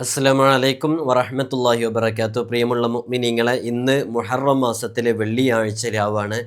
അസ്സലാമു അലൈക്കും വറഹ്മത്തുള്ളാഹി വബറകാത്തു. പ്രിയമുള്ള മിനിങ്ങളെ ഇന്ന് മുഹറം മാസത്തിലെ വെള്ളിയാഴ്ച രാവാണ്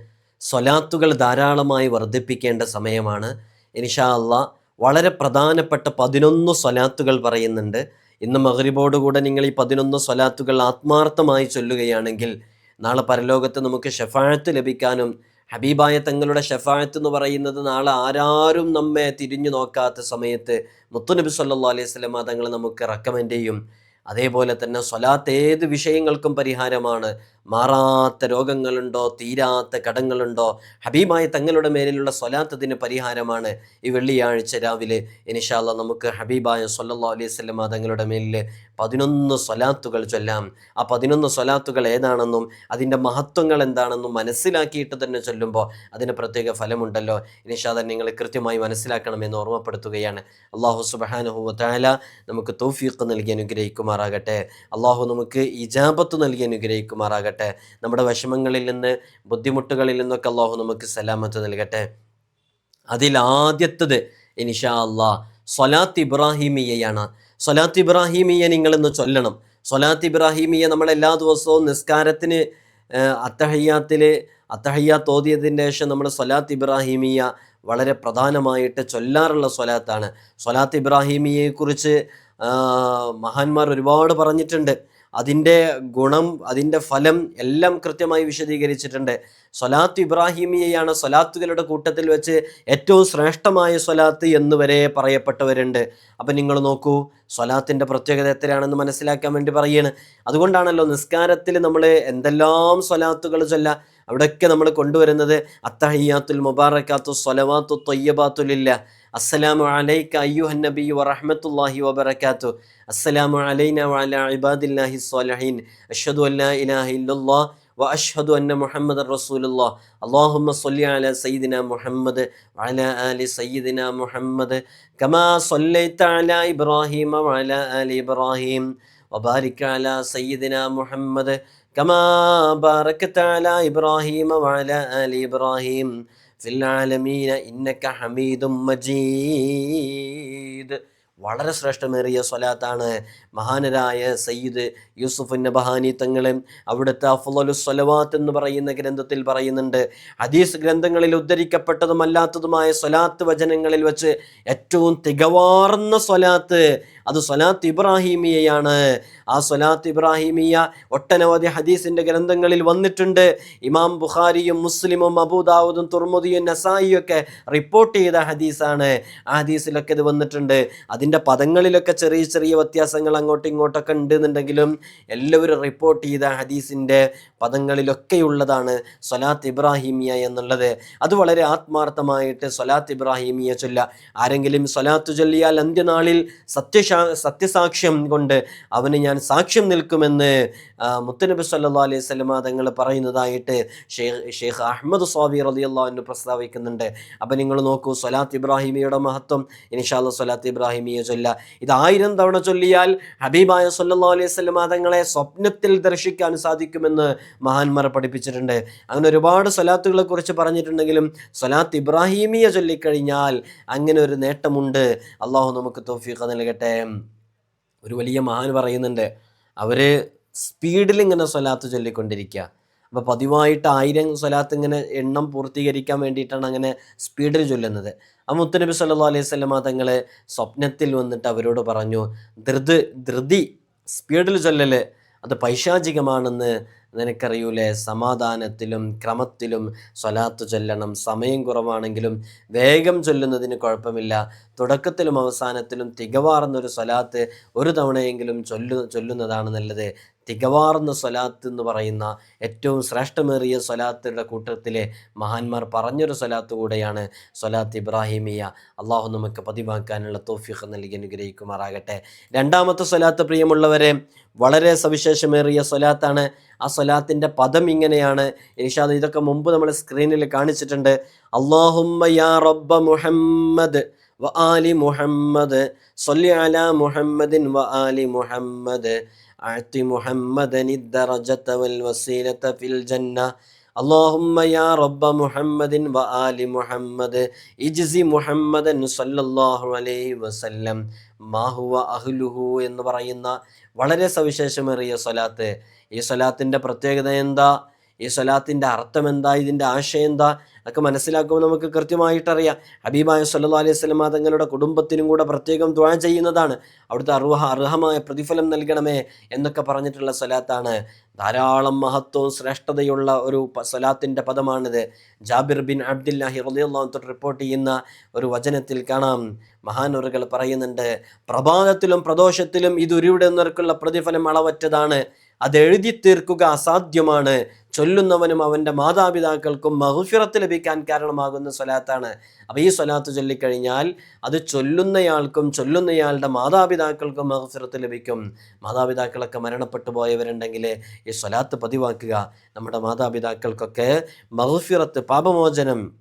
സ്വലാത്തുകൾ ധാരാളമായി വർദ്ധിപ്പിക്കേണ്ട സമയമാണ്. ഇൻഷാ അള്ളാ വളരെ പ്രധാനപ്പെട്ട പതിനൊന്ന് സ്വലാത്തുകൾ പറയുന്നുണ്ട്. ഇന്ന് മഹറിബോടുകൂടെ നിങ്ങൾ ഈ പതിനൊന്ന് സ്വലാത്തുകൾ ആത്മാർത്ഥമായി ചൊല്ലുകയാണെങ്കിൽ നാളെ പരലോകത്ത് നമുക്ക് ഷെഫാഴത്ത് ലഭിക്കാനും ഹബീബായ തങ്ങളുടെ ഷെഫായത്ത് എന്ന് പറയുന്നത് നാളെ ആരാരും നമ്മെ തിരിഞ്ഞു നോക്കാത്ത സമയത്ത് മുത്തുനബി സല്ലാ അലൈഹി സ്വലമ തങ്ങൾ നമുക്ക് റെക്കമെൻഡ് ചെയ്യും. അതേപോലെ തന്നെ സ്വലാത്ത് ഏത് വിഷയങ്ങൾക്കും പരിഹാരമാണ്. മാറാത്ത രോഗങ്ങളുണ്ടോ? തീരാത്ത കടങ്ങളുണ്ടോ? ഹബീബായ തങ്ങളുടെ മേലിലുള്ള സ്വലാത്തതിന് പരിഹാരമാണ് ഈ വെള്ളിയാഴ്ച രാവിലെ. ഇനിഷാല്ല നമുക്ക് ഹബീബായ സൊല്ലാ അലൈഹി സ്വലമ തങ്ങളുടെ മേലിൽ പതിനൊന്ന് സ്വലാത്തുകൾ ചൊല്ലാം. ആ പതിനൊന്ന് സ്വലാത്തുകൾ ഏതാണെന്നും അതിന്റെ മഹത്വങ്ങൾ എന്താണെന്നും മനസ്സിലാക്കിയിട്ട് തന്നെ ചൊല്ലുമ്പോൾ അതിന് പ്രത്യേക ഫലമുണ്ടല്ലോ. ഇനിഷാദ നിങ്ങൾ കൃത്യമായി മനസ്സിലാക്കണമെന്ന് ഓർമ്മപ്പെടുത്തുകയാണ്. അള്ളാഹു സുബാനുഹുല നമുക്ക് തൗഫീഖ് നൽകി അനുഗ്രഹിക്കുമാറാകട്ടെ. അള്ളാഹു നമുക്ക് ഇജാബത്ത് നൽകി അനുഗ്രഹിക്കുമാറാകട്ടെ. നമ്മുടെ വിഷമങ്ങളിൽ നിന്ന് ബുദ്ധിമുട്ടുകളിൽ നിന്നൊക്കെ അള്ളാഹു നമുക്ക് സലാമത്ത് നൽകട്ടെ. അതിൽ അതിലാദ്യത്തത് ഇൻഷാ അള്ളാ സൊലാത്ത് ഇബ്രാഹിമിയയാണ്. സൊലാത്ത് ഇബ്രാഹിമിയ നിങ്ങളിന്ന് ചൊല്ലണം. സൊലാത്ത് ഇബ്രാഹിമിയ നമ്മൾ എല്ലാ ദിവസവും നിസ്കാരത്തിന് അത്തഹയ്യാത്തിൽ അത്തഹയ്യ തോതിയതിന്റെ ശേഷം നമ്മൾ സൊലാത്ത് ഇബ്രാഹിമിയ വളരെ പ്രധാനമായിട്ട് ചൊല്ലാറുള്ള സ്വലാത്താണ്. സ്വലാത്ത് ഇബ്രാഹിമിയെക്കുറിച്ച് മഹാന്മാർ ഒരുപാട് പറഞ്ഞിട്ടുണ്ട്. അതിന്റെ ഗുണം അതിന്റെ ഫലം എല്ലാം കൃത്യമായി വിശദീകരിച്ചിട്ടുണ്ട്. സ്വലാത്ത് ഇബ്രാഹിമിയെയാണ് സ്വലാത്തുകളുടെ കൂട്ടത്തിൽ വെച്ച് ഏറ്റവും ശ്രേഷ്ഠമായ സ്വലാത്ത് എന്ന് വരെ പറയപ്പെട്ടവരുണ്ട്. അപ്പം നിങ്ങൾ നോക്കൂ സ്വലാത്തിന്റെ പ്രത്യേകത എത്രയാണെന്ന് മനസ്സിലാക്കാൻ വേണ്ടി പറയുകയാണ് അതുകൊണ്ടാണല്ലോ നിസ്കാരത്തിൽ നമ്മൾ എന്തെല്ലാം സ്വലാത്തുകൾ ചൊല്ല അവിടെയൊക്കെ നമ്മൾ കൊണ്ടുവരുന്നത് അത്തഹയ്യാത്തുൽ മുബാറക്കാത്തു സ്വലവാത്തു തൊയ്യബാത്തുലില്ല അസ്സലാമു അലൈക്ക അയ്യുഹൻ നബി വറഹമത്തല്ലാഹി വബർക്കാത്തു അസ്സലാമു അലൈന വഅല ഇബാദില്ലാഹി സ്വാലഹീൻ. അഷ്ഹദു അല്ലാ ഇലാഹ ഇല്ലല്ലാ വ അഷ്ഹദു അന്ന മുഹമ്മദ് റസൂലുല്ലാ അള്ളാഹുമ്മ സ്വല്ലി അല സയ്യിദിന മുഹമ്മദ് അല അലി സയ്യിദിന മുഹമ്മദ്. കമാ സ്വല്ലൈത അല ഇബ്രാഹിമ അല അലി ഇബ്രാഹിം. വബാരിക്ക അല സയ്യിദിന മുഹമ്മദ് كما باركت على إبراهيم وعلى آل إبراهيم في العالمين إنك حميد مجيد വളരെ ശ്രേഷ്ഠമേറിയ സ്വലാത്താണ് മഹാനരായ സയ്യിദ് യൂസുഫ് നബഹാനി തങ്ങളെ അവിടുത്തെ അഫ്ലു സ്വലവാത്ത് എന്ന് പറയുന്ന ഗ്രന്ഥത്തിൽ പറയുന്നുണ്ട്. ഹദീസ് ഗ്രന്ഥങ്ങളിൽ ഉദ്ധരിക്കപ്പെട്ടതും അല്ലാത്തതുമായ സ്വലാത്ത് വചനങ്ങളിൽ വെച്ച് ഏറ്റവും തികവാർന്ന സ്വലാത്ത് അത് സ്വലാത്ത് ഇബ്രാഹിമിയയാണ്. ആ സ്വലാത്ത് ഇബ്രാഹിമിയ ഒട്ടനവധി ഹദീസിന്റെ ഗ്രന്ഥങ്ങളിൽ വന്നിട്ടുണ്ട്. ഇമാം ബുഖാരിയും മുസ്ലിമും അബൂദാവുദും തുർമുദിയും നസായിയും ഒക്കെ റിപ്പോർട്ട് ചെയ്ത ഹദീസാണ്. ആ ഹദീസിലൊക്കെ ഇത് വന്നിട്ടുണ്ട്. അതിന്റെ പദങ്ങളിലൊക്കെ ചെറിയ ചെറിയ വ്യത്യാസങ്ങൾ അങ്ങോട്ടും ഇങ്ങോട്ടൊക്കെ ഉണ്ടെന്നുണ്ടെങ്കിലും എല്ലാവരും റിപ്പോർട്ട് ചെയ്ത ഹദീസിന്റെ പദങ്ങളിലൊക്കെയുള്ളതാണ് സൊലാത്ത് ഇബ്രാഹിമിയ എന്നുള്ളത്. അത് വളരെ ആത്മാർത്ഥമായിട്ട് സൊലാത്ത് ഇബ്രാഹിമിയ ചൊല്ല. ആരെങ്കിലും സൊലാത്ത് ചൊല്ലിയാൽ അന്ത്യനാളിൽ സത്യശാ സത്യസാക്ഷ്യം കൊണ്ട് അവന് ഞാൻ സാക്ഷ്യം നിൽക്കുമെന്ന് മുത്തനബി സല്ലാ അലൈഹി സ്വലമ തങ്ങൾ പറയുന്നതായിട്ട് ഷെയ്ഖ് ഷെയ്ഖ് അഹമ്മദ് സ്വാബി റലി അള്ളാഹുവിന് പ്രസ്താവിക്കുന്നുണ്ട്. അപ്പം നിങ്ങൾ നോക്കൂ സൊലാത്ത് ഇബ്രാഹിമിയുടെ മഹത്വം. ഇനിഷാല്ല സൊലാത്ത് ഇബ്രാഹിമിയെ ചൊല്ല. ഇത് ആയിരം തവണ ചൊല്ലിയാൽ ഹബീബായ സല്ലാ അലൈഹി സ്വലമ തങ്ങളെ സ്വപ്നത്തിൽ ദർശിക്കാൻ സാധിക്കുമെന്ന് മഹാന്മാർ പഠിപ്പിച്ചിട്ടുണ്ട്. അങ്ങനെ ഒരുപാട് സ്വലാത്തുകളെ കുറിച്ച് പറഞ്ഞിട്ടുണ്ടെങ്കിലും സ്വലാത്ത് ഇബ്രാഹീമിയ ചൊല്ലിക്കഴിഞ്ഞാൽ അങ്ങനെ ഒരു നേട്ടമുണ്ട്. അള്ളാഹു നമുക്ക് തോഫീഖ നൽകട്ടെ. ഒരു വലിയ മഹാൻ പറയുന്നുണ്ട് അവർ സ്പീഡിൽ ഇങ്ങനെ സ്വലാത്ത് ചൊല്ലിക്കൊണ്ടിരിക്കുക അപ്പോൾ പതിവായിട്ട് ആയിരം സ്വലാത്ത് ഇങ്ങനെ എണ്ണം പൂർത്തീകരിക്കാൻ വേണ്ടിയിട്ടാണ് അങ്ങനെ സ്പീഡിൽ ചൊല്ലുന്നത്. ആ മുത്തനബി സല്ലാ അലൈഹി സ്വലമ തങ്ങൾ സ്വപ്നത്തിൽ വന്നിട്ട് അവരോട് പറഞ്ഞു ധൃത് ധൃതി സ്പീഡിൽ ചൊല്ലല് അത് പൈശാചികമാണെന്ന് നിനക്കറിയൂലേ? സമാധാനത്തിലും ക്രമത്തിലും സ്വലാത്ത് ചൊല്ലണം. സമയം കുറവാണെങ്കിലും വേഗം ചൊല്ലുന്നതിന് കുഴപ്പമില്ല. തുടക്കത്തിലും അവസാനത്തിലും തികവാർന്നൊരു സ്വലാത്ത് ഒരു തവണയെങ്കിലും ചൊല്ലു ചൊല്ലുന്നതാണ് നല്ലത്. തികവാർന്ന സ്വലാത്ത് എന്ന് പറയുന്ന ഏറ്റവും ശ്രേഷ്ഠമേറിയ സ്വലാത്തുകളുടെ കൂട്ടത്തിലെ മഹാന്മാർ പറഞ്ഞൊരു സ്വലാത്ത് കൂടെയാണ് സ്വലാത്ത് ഇബ്രാഹിമിയ. അള്ളാഹു നമുക്ക് പതിവാക്കാനുള്ള തോഫിഖ് നൽകി അനുഗ്രഹിക്കുമാറാകട്ടെ. രണ്ടാമത്തെ സ്വലാത്ത് പ്രിയമുള്ളവരെ വളരെ സവിശേഷമേറിയ സ്വലാത്താണ്. ആ സ്വലാത്തിന്റെ പദം ഇങ്ങനെയാണ്. ഇനിഷാദ് ഇതൊക്കെ മുമ്പ് നമ്മൾ സ്ക്രീനിൽ കാണിച്ചിട്ടുണ്ട്. അള്ളാഹുമ്മ യാ റബ്ബ മുഹമ്മദ് വ ആലി മുഹമ്മദ് സൊല്ലി അല മുഹമ്മദിൻ വ ആലി മുഹമ്മദ്. أعط محمدا الدرجة والوسيلة في الجنة اللهم يا رب محمد وآل محمد اجزي محمدا صلى الله عليه وسلم മാഹുവ അഹ്ലുഹു എന്ന് പറയുന്ന വളരെ സവിശേഷമേറിയ സ്വലാത്ത് ഈ സ്വലാത്തിൻ്റെ പ്രത്യേകത എന്താ ഈ സ്വലാത്തിന്റെ അർത്ഥം എന്താ? ഇതിന്റെ ആശയം എന്താ? ഒക്കെ മനസ്സിലാക്കുമ്പോൾ നമുക്ക് കൃത്യമായിട്ടറിയാം. ഹബീബായ സല്ലാ അലൈഹി സ്വലമ തങ്ങളുടെ കുടുംബത്തിനും കൂടെ പ്രത്യേകം ദ്വാ ചെയ്യുന്നതാണ്. അവിടുത്തെ അർഹ അർഹമായ പ്രതിഫലം നൽകണമേ എന്നൊക്കെ പറഞ്ഞിട്ടുള്ള സ്വലാത്താണ്. ധാരാളം മഹത്വവും ശ്രേഷ്ഠതയുള്ള ഒരു സ്വലാത്തിന്റെ പദമാണിത്. ജാബിർ ബിൻ അബ്ദുല്ലാഹി റലിയുള്ള റിപ്പോർട്ട് ചെയ്യുന്ന ഒരു വചനത്തിൽ കാണാം. മഹാനൂറുകൾ പറയുന്നുണ്ട് പ്രഭാതത്തിലും പ്രദോഷത്തിലും ഇത് ഉരുവിടുന്നവർക്കുള്ള പ്രതിഫലം അളവറ്റതാണ്. അത് എഴുതി തീർക്കുക അസാധ്യമാണ്. ചൊല്ലുന്നവനും അവന്റെ മാതാപിതാക്കൾക്കും മഹുഫിറത്ത് ലഭിക്കാൻ കാരണമാകുന്ന സ്വലാത്താണ്. അപ്പോൾ ഈ സ്വലാത്ത് ചൊല്ലിക്കഴിഞ്ഞാൽ അത് ചൊല്ലുന്നയാൾക്കും ചൊല്ലുന്നയാളുടെ മാതാപിതാക്കൾക്കും മഹുഫിറത്ത് ലഭിക്കും. മാതാപിതാക്കളൊക്കെ മരണപ്പെട്ടു പോയവരുണ്ടെങ്കിൽ ഈ സ്വലാത്ത് പതിവാക്കുക. നമ്മുടെ മാതാപിതാക്കൾക്കൊക്കെ മഹുഫിറത്ത് പാപമോചനം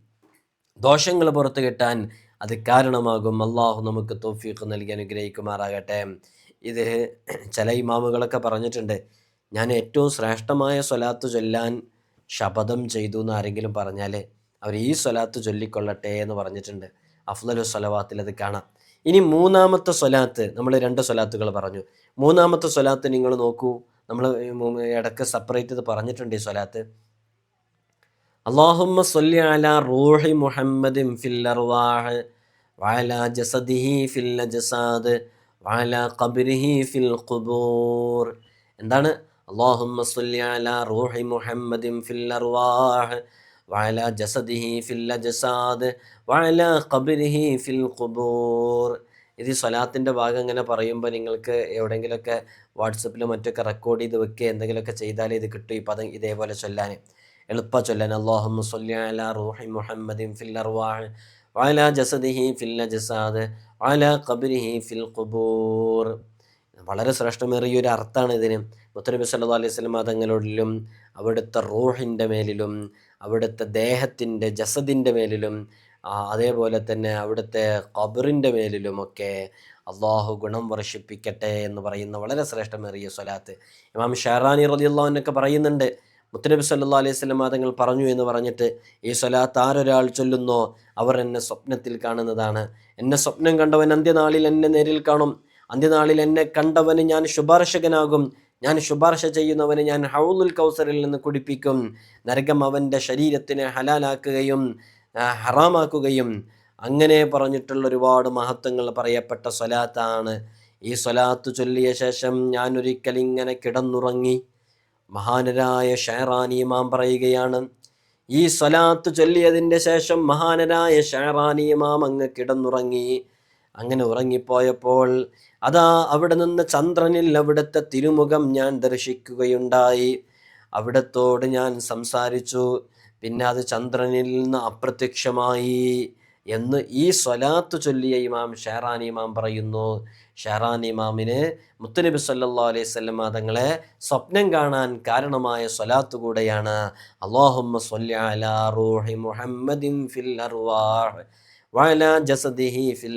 ദോഷങ്ങൾ പുറത്തു കിട്ടാൻ അത് കാരണമാകും. അള്ളാഹു നമുക്ക് തോഫീഖ് നൽകി അനുഗ്രഹിക്കുമാറാകട്ടെ. ഇത് ചില ഇമാമുകളൊക്കെ പറഞ്ഞിട്ടുണ്ട്. ഞാൻ ഏറ്റവും ശ്രേഷ്ഠമായ സ്വലാത്ത് ചൊല്ലാൻ ശപഥം ചെയ്തു എന്ന് ആരെങ്കിലും പറഞ്ഞാൽ അവർ ഈ സ്വലാത്ത് ചൊല്ലിക്കൊള്ളട്ടെ എന്ന് പറഞ്ഞിട്ടുണ്ട്. അഫ്ലലു സ്വലവാത്തിൽ അത് കാണാം. ഇനി മൂന്നാമത്തെ സ്വലാത്ത് നമ്മൾ രണ്ട് സ്വലാത്തുകൾ പറഞ്ഞു. മൂന്നാമത്തെ സ്വലാത്ത് നിങ്ങൾ നോക്കൂ. നമ്മൾ ഇടയ്ക്ക് സെപ്പറേറ്റ് ഇത് പറഞ്ഞിട്ടുണ്ട് ഈ സ്വലാത്ത്. അള്ളാഹുമ്മ സൊല്ലി അല റൂഹി മുഹമ്മദിൻ ഫിൽ ജസദിഹി ഫിൽ അജ്സാദ് വഅല ഖബ്രിഹി ഫിൽ ഖുബൂർ. എന്താണ്? اللهم صل على روح محمد في الأرواح وعلى جسده في الأجساد وعلى قبره في القبور ഇത് ഈ സ്വലാത്തിൻ്റെ ഭാഗം ഇങ്ങനെ പറയുമ്പോൾ നിങ്ങൾക്ക് എവിടെയെങ്കിലുമൊക്കെ വാട്സപ്പിൽ മറ്റൊക്കെ റെക്കോർഡ് ചെയ്ത് വെക്കുക എന്തെങ്കിലുമൊക്കെ ചെയ്താലേ ഇത് കിട്ടും ഈ പദം ഇതേപോലെ ചൊല്ലാൻ എളുപ്പ ചൊല്ലാൻ അള്ളാഹുമ്മ സ്വല്ലി അലാ റൂഹി മുഹമ്മദിൻ ഫിൽ അർവാഹ് വഅലാ ജസദിഹി ഫിൽ അജ്സാദ് വഅലാ ഖബ്രിഹി ഫിൽ ഖുബൂർ വളരെ ശ്രേഷ്ഠമേറിയ ഒരു അർത്ഥമാണ് ഇതിന്. മുത്തനബി സല്ലു അലൈഹി വസല്ലം തങ്ങളിലും അവിടുത്തെ റൂഹിന്റെ മേലിലും അവിടുത്തെ ദേഹത്തിന്റെ ജസദിന്റെ മേലിലും അതേപോലെ തന്നെ അവിടുത്തെ ഖബറിന്റെ മേലിലുമൊക്കെ അള്ളാഹു ഗുണം വർഷിപ്പിക്കട്ടെ എന്ന് പറയുന്ന വളരെ ശ്രേഷ്ഠമേറിയ സ്വലാത്ത്. ഇമാം ഷെഹറാനി റളിയല്ലാഹുവിനൊക്കെ പറയുന്നുണ്ട് മുത്തനബി സല്ലാ അലൈഹി സ്വലം തങ്ങൾ പറഞ്ഞു എന്ന് പറഞ്ഞിട്ട് ഈ സ്വലാത്ത് ആരൊരാൾ ചൊല്ലുന്നോ അവർ എന്നെ സ്വപ്നത്തിൽ കാണുന്നതാണ്. എന്നെ സ്വപ്നം കണ്ടവൻ അന്ത്യനാളിൽ എന്നെ നേരിൽ കാണും. അന്ത്യനാളിൽ എന്നെ കണ്ടവന് ഞാൻ ശുപാർശകനാകും. ഞാൻ ശുപാർശ ചെയ്യുന്നവന് ഞാൻ ഹൗലുൽ കൗസറിൽ നിന്ന് കുടിപ്പിക്കും. നരകം അവന്റെ ശരീരത്തിനെ ഹലാലാക്കുകയും ഹറാമാക്കുകയും. അങ്ങനെ പറഞ്ഞിട്ടുള്ള ഒരുപാട് മഹത്വങ്ങൾ പറയപ്പെട്ട സ്വലാത്താണ്. ഈ സ്വലാത്ത് ചൊല്ലിയ ശേഷം ഞാൻ ഒരിക്കൽ ഇങ്ങനെ കിടന്നുറങ്ങി. മഹാനരായ ഷെഹറാനി ഇമാം പറയുകയാണ് ഈ സ്വലാത്ത് ചൊല്ലിയതിന്റെ ശേഷം മഹാനരായ ഷെഹറാനി ഇമാം അങ്ങ് കിടന്നുറങ്ങി. അങ്ങനെ ഉറങ്ങിപ്പോയപ്പോൾ അതാ അവിടെ നിന്ന് ചന്ദ്രനിൽ അവിടുത്തെ തിരുമുഖം ഞാൻ ദർശിക്കുകയുണ്ടായി. അവിടത്തോട് ഞാൻ സംസാരിച്ചു. പിന്നെ അത് ചന്ദ്രനിൽ നിന്ന് അപ്രത്യക്ഷമായി എന്ന് ഈ സ്വലാത്ത് ചൊല്ലിയ ഇമാം ഷെഹറാൻ ഇമാം പറയുന്നു. ഷെഹറാൻ ഇമാമിന് മുത്തുനബി സല്ലാ അലൈഹി വസല്ലം തങ്ങളെ സ്വപ്നം കാണാൻ കാരണമായ സ്വലാത്ത് കൂടെയാണ്. സ്വല്ലി അലാ റൂഹി മുഹമ്മദിൻ ഫിൽ അർവാഹ്. വഅലാ ജസദിഹി ഫിൽ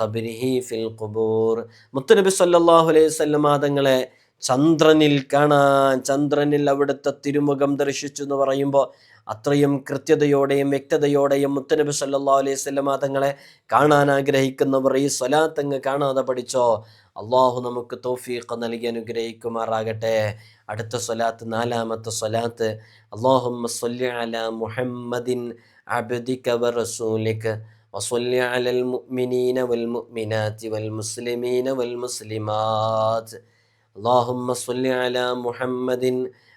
ഖബരിഹി ഫിൽ ഖുബൂർ. മുത്തനബി സല്ലല്ലാഹു അലൈഹി വസല്ലമ തങ്ങളെ ചന്ദ്രനിൽ കാണാൻ ചന്ദ്രനിൽ അവിടുത്തെ തിരുമുഖം ദർശിച്ചു എന്ന് പറയുമ്പോൾ അത്രയും കൃത്യതയോടെയും വ്യക്തതയോടെയും മുത്തനബി സല്ലാ അലൈഹി വസല്ലമ തങ്ങളെ കാണാൻ ആഗ്രഹിക്കുന്നവർ ഈ സ്വലാത്തങ്ങ് കാണാതെ പഠിച്ചോ? അള്ളാഹു നമുക്ക് തൗഫീഖ് നൽകി അനുഗ്രഹിക്കുമാറാകട്ടെ. അടുത്ത സ്വലാത്ത് നാലാമത്തെ സ്വലാത്ത് അലാ മുഹമ്മദിൻ അബ്ദിക വറസൂലിക وصل على المؤمنين والمؤمنات والمسلمين والمسلمات اللهم صل على محمد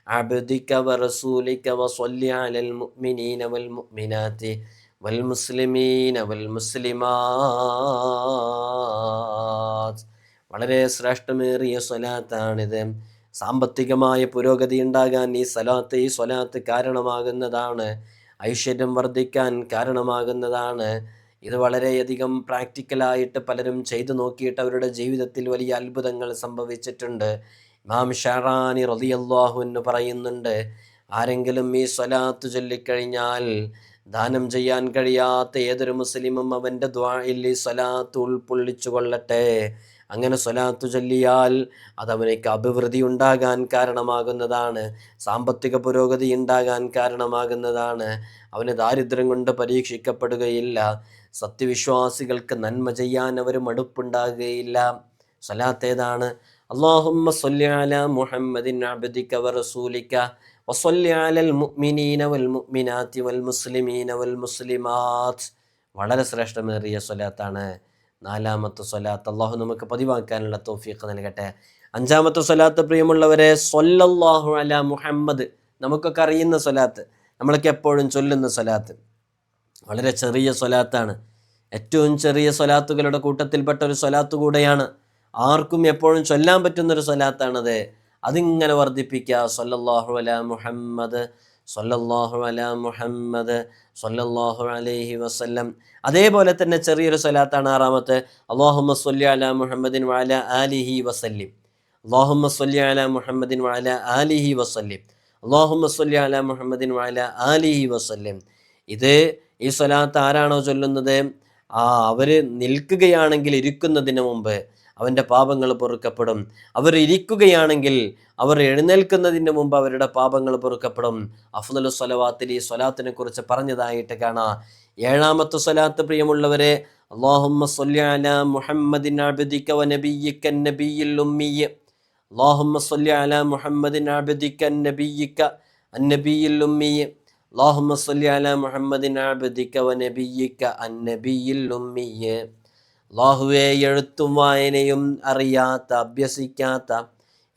عبدك ورسولك وصل على المؤمنين والمؤمنات والمسلمين والمسلمات വളരെ ശ്രേഷ്ഠമേറിയ സ്വലാത്താണിത് സാമ്പത്തികമായ പുരോഗതി ഉണ്ടാകാൻ ഈ സ്വലാത്ത് ഈ സ്വലാത്ത് കാരണമാകുന്നതാണ് ഐശ്വര്യം വർദ്ധിക്കാൻ കാരണമാകുന്നതാണ്. ഇത് വളരെയധികം പ്രാക്ടിക്കലായിട്ട് പലരും ചെയ്തു നോക്കിയിട്ട് അവരുടെ ജീവിതത്തിൽ വലിയ അത്ഭുതങ്ങൾ സംഭവിച്ചിട്ടുണ്ട്. ഇമാം ഷറാനി റതിയല്ലാഹു എന്ന് പറയുന്നുണ്ട് ആരെങ്കിലും ഈ സ്വലാത്ത് ചൊല്ലിക്കഴിഞ്ഞാൽ ദാനം ചെയ്യാൻ കഴിയാത്ത ഏതൊരു മുസ്ലിമും അവന്റെ ദ്വായിൽ ഈ സ്വലാത്ത് ഉൾപ്പൊള്ളിച്ചു കൊള്ളട്ടെ. അങ്ങനെ സ്വലാത്തു ചൊല്ലിയാൽ അതവനേക്ക് അഭിവൃദ്ധി ഉണ്ടാകാൻ കാരണമാകുന്നതാണ്. സാമ്പത്തിക പുരോഗതി ഉണ്ടാകാൻ കാരണമാകുന്നതാണ്. അവന് ദാരിദ്ര്യം കൊണ്ട് പരീക്ഷിക്കപ്പെടുകയില്ല. സത്യവിശ്വാസികൾക്ക് നന്മ ചെയ്യാൻ അവർ മടുപ്പുണ്ടാകുകയില്ല. മുഅ്മിനീന വൽ മുഅ്മിനാത്തി വൽ മുസ്ലിമീന വൽ മുസ്ലിമാത്ത്. വളരെ ശ്രേഷ്ഠമേറിയ സ്വലാത്താണ്. നാലാമത്തെ സ്വലാത്ത്. അള്ളാഹു നമുക്ക് പതിവാക്കാനുള്ള തോഫീഖ് നൽകട്ടെ. അഞ്ചാമത്തെ സ്വലാത്ത് പ്രിയമുള്ളവരെ സൊല്ലാഹു അല മുഹമ്മദ്. നമുക്കൊക്കെ അറിയുന്ന സ്വലാത്ത്. നമ്മളൊക്കെ എപ്പോഴും ചൊല്ലുന്ന സ്വലാത്ത്. വളരെ ചെറിയ സ്വലാത്താണ്. ഏറ്റവും ചെറിയ സ്വലാത്തുകളുടെ കൂട്ടത്തിൽപ്പെട്ട ഒരു സ്വലാത്ത് കൂടെയാണ്. ആർക്കും എപ്പോഴും ചൊല്ലാൻ പറ്റുന്ന പറ്റുന്നൊരു സ്വലാത്താണത്. അതിങ്ങനെ വർദ്ധിപ്പിക്കുക. സൊല്ലാഹു അല മുഹമ്മദ്. സല്ലല്ലാഹു അല മുഹമ്മദ് സല്ലല്ലാഹു അലൈഹി വസല്ലം. അതേപോലെ തന്നെ ചെറിയൊരു സ്വലാത്താണ് ആറാമത്തെ അള്ളാഹുമ്മ സല്ലി അല മുഹമ്മദിൻ വഅല ആലിഹി വസല്ലിം. അള്ളാഹുമ്മ സല്ലി അല മുഹമ്മദിൻ വഅല ആലിഹി വസല്ലിം. അള്ളാഹുമ്മ സല്ലി അല മുഹമ്മദിൻ വഅല ആലിഹി വസല്ലിം. ഇത് ഈ സ്വലാത്ത് ആരാണോ ചൊല്ലുന്നത്? ആ അവർ നിൽക്കുകയാണെങ്കിൽ ഇരിക്കുന്നതിന് മുമ്പ് അവൻ്റെ പാപങ്ങൾ പൊറുക്കപ്പെടും അവർ ഇരിക്കുകയാണെങ്കിൽ അവർ എഴുന്നേൽക്കുന്നതിന് മുമ്പ് അവരുടെ പാപങ്ങൾ പൊറുക്കപ്പെടും അഫ്ദലു സ്വലവാത്തിൽ ഈ സ്വലാത്തിനെ കുറിച്ച് പറഞ്ഞതായിട്ട് കാണാം ഏഴാമത്തെ സ്വലാത്ത് പ്രിയമുള്ളവരെ അള്ളാഹുമ്മ സല്ലി അല മുഹമ്മദിൻ അബ്ദിക വ നബിയ്യിക നബിയിൽ ഉമ്മിയ്യ اللهم صل على محمد عبدك النبيك النبي الأمي اللهم صل على محمد عبدك ونبيك النبي الأمي അള്ളാഹുവെ എഴുത്തും വായനയും അറിയാത്ത അഭ്യസിക്കാത്ത